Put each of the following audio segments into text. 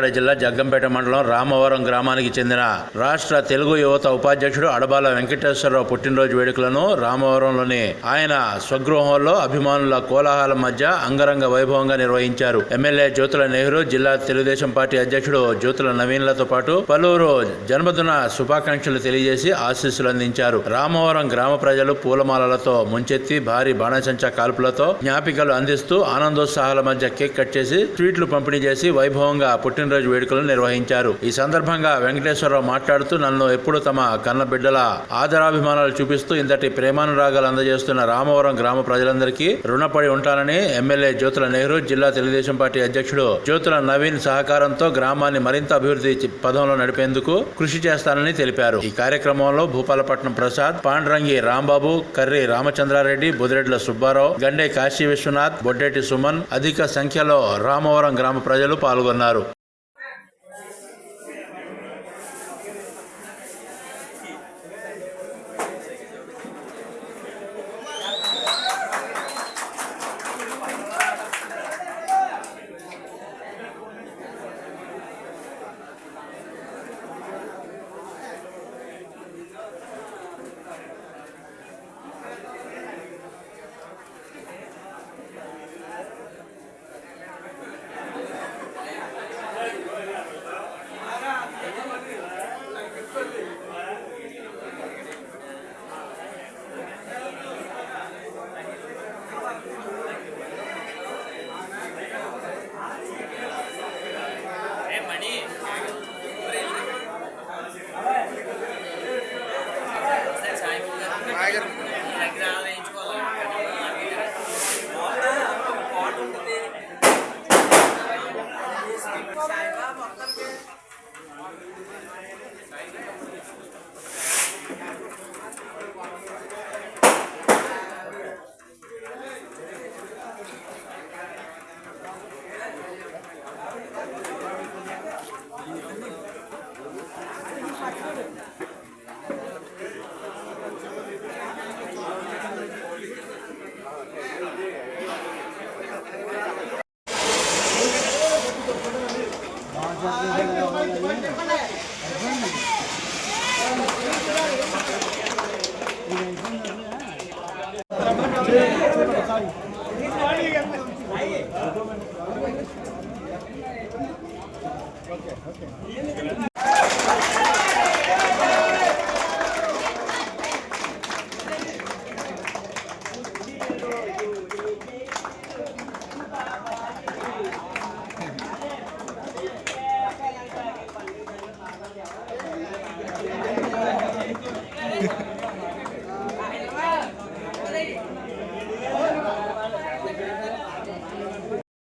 కాకినాడ జిల్లా జగ్గంపేట మండలం రామవరం గ్రామానికి చెందిన రాష్ట్ర తెలుగు యువత ఉపాధ్యక్షుడు అడబాల వెంకటేశ్వరరావు పుట్టినరోజు వేడుకలను రామవరంలోని ఆయన స్వగృహంలో అభిమానుల కోలాహలం మధ్య అంగరంగ వైభవంగా నిర్వహించారు. ఎమ్మెల్యే జ్యోతుల నెహ్రూ జిల్లా తెలుగుదేశం పార్టీ అధ్యక్షుడు జ్యోతుల నవీన్లతో పాటు పలువురు జన్మదిన శుభాకాంక్షలు తెలియజేసి ఆశీస్సులు అందించారు. రామవరం గ్రామ ప్రజలు పూలమాలలతో ముంచెత్తి భారీ బాణసంచా కాల్పులతో జ్ఞాపికలు అందిస్తూ ఆనందోత్సాహాల మధ్య కేక్ కట్ చేసి స్వీట్లు పంపిణీ చేసి వైభవంగా పుట్టిన పుట్టినరోజు వేడుకలు నిర్వహించారు. ఈ సందర్భంగా వెంకటేశ్వరరావు మాట్లాడుతూ నన్ను ఎప్పుడు తమ కన్న బిడ్డల ఆదరాభిమానాలు చూపిస్తూ ఇంతటి ప్రేమానురాగాలు అందజేస్తున్న రామవరం గ్రామ ప్రజలందరికీ రుణపడి ఉంటానని ఎమ్మెల్యే జ్యోతుల నెహ్రూ జిల్లా తెలుగుదేశం పార్టీ అధ్యక్షుడు జ్యోతుల నవీన్ సహకారంతో గ్రామాన్ని మరింత అభివృద్ధి పదంలో నడిపేందుకు కృషి చేస్తానని తెలిపారు. ఈ కార్యక్రమంలో భూపాలపట్నం ప్రసాద్ పాండ్రంగి రాంబాబు కర్రి రామచంద్రారెడ్డి బుదిరెడ్ల సుబ్బారావు గండే కాశీ విశ్వనాథ్ బొడ్డేటి సుమన్ అధిక సంఖ్యలో రామవరం గ్రామ ప్రజలు పాల్గొన్నారు.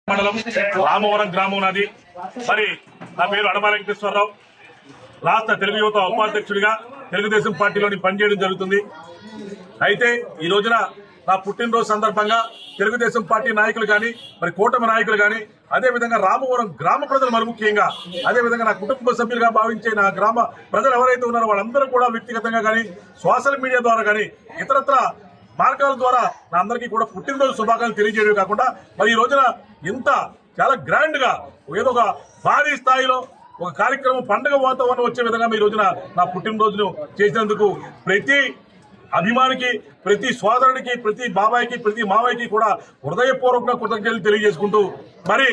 మండలం రామవరం గ్రామం నాది. మరి నా పేరు అడమ వెంకటేశ్వరరావు. రాష్ట్ర తెలుగు యువత ఉపాధ్యక్షుడిగా తెలుగుదేశం పార్టీలోని పనిచేయడం జరుగుతుంది. అయితే ఈ రోజున నా పుట్టినరోజు సందర్భంగా తెలుగుదేశం పార్టీ నాయకులు కానీ మరి కూటమి నాయకులు కానీ అదేవిధంగా రామవరం గ్రామ ప్రజలు మరి ముఖ్యంగా అదేవిధంగా నా కుటుంబ సభ్యులుగా భావించే నా గ్రామ ప్రజలు ఎవరైతే ఉన్నారో వాళ్ళందరూ కూడా వ్యక్తిగతంగా కానీ సోషల్ మీడియా ద్వారా కానీ ఇతరత్ర మార్గాల ద్వారా నా అందరికీ కూడా పుట్టినరోజు శుభాకాంక్షలు తెలియజేయడం కాకుండా మరి ఈ రోజున ఇంత చాలా గ్రాండ్గా ఏదో ఒక భారీ స్థాయిలో ఒక కార్యక్రమం పండుగ వాతావరణం వచ్చే విధంగా మీ రోజున నా పుట్టినరోజును చేసినందుకు ప్రతి అభిమానికి ప్రతి సోదరుడికి ప్రతి బాబాయికి ప్రతి మావయ్యకి కూడా హృదయపూర్వకంగా కృతజ్ఞతలు తెలియజేసుకుంటూ మరి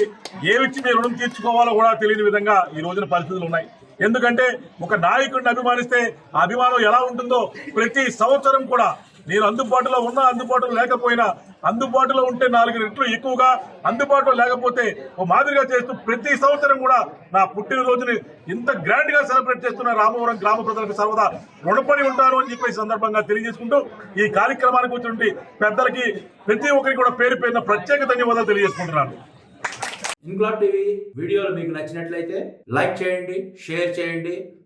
ఏమిచ్చి మీ రుణం తీర్చుకోవాలో కూడా తెలియని విధంగా ఈ రోజున పరిస్థితులు ఉన్నాయి. ఎందుకంటే ఒక నాయకుడిని అభిమానిస్తే ఆ అభిమానం ఎలా ఉంటుందో ప్రతి సంవత్సరం కూడా నేను అందుబాటులో ఉన్నా అందుబాటులో లేకపోయినా అందుబాటులో ఉంటే నాలుగు రెట్లు ఎక్కువగా అందుబాటులో లేకపోతే ఓ మాదిరిగా చేస్తూ ప్రతి సంవత్సరం కూడా నా పుట్టినరోజుని ఇంత గ్రాండ్గా సెలబ్రేట్ చేస్తున్న రామవరం గ్రామ ప్రజలకు సర్వదా రుణపడి ఉంటారు అని చెప్పి సందర్భంగా తెలియజేసుకుంటూ ఈ కార్యక్రమానికి వచ్చినటువంటి పెద్దలకి ప్రతి ఒక్కరికి కూడా పేరు పేరున ప్రత్యేక ధన్యవాదాలు తెలియజేసుకుంటున్నాను. ఇంగ్లాడ్ టీవీ వీడియోలు మీకు నచ్చినట్లయితే లైక్ చేయండి షేర్ చేయండి